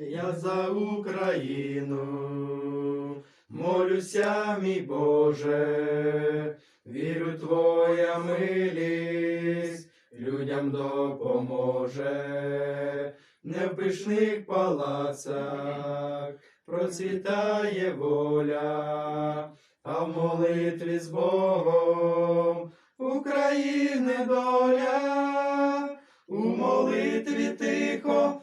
Я за Україну молюся, мій Боже, вірю, Твоя милість людям допоможе, не в пишних палацах процвітає воля, а в молитві з Богом України доля, у молитві тихо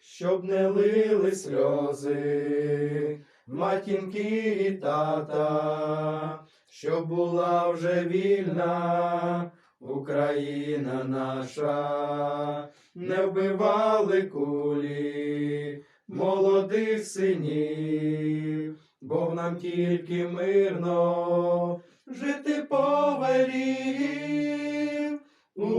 Щоб не лили сльози, матінки і тата, щоб була вже вільна Україна наша, не вбивали кулі молодих синів, Бог нам тільки мирно жити повелів.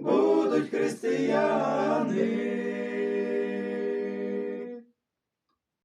будуть християни.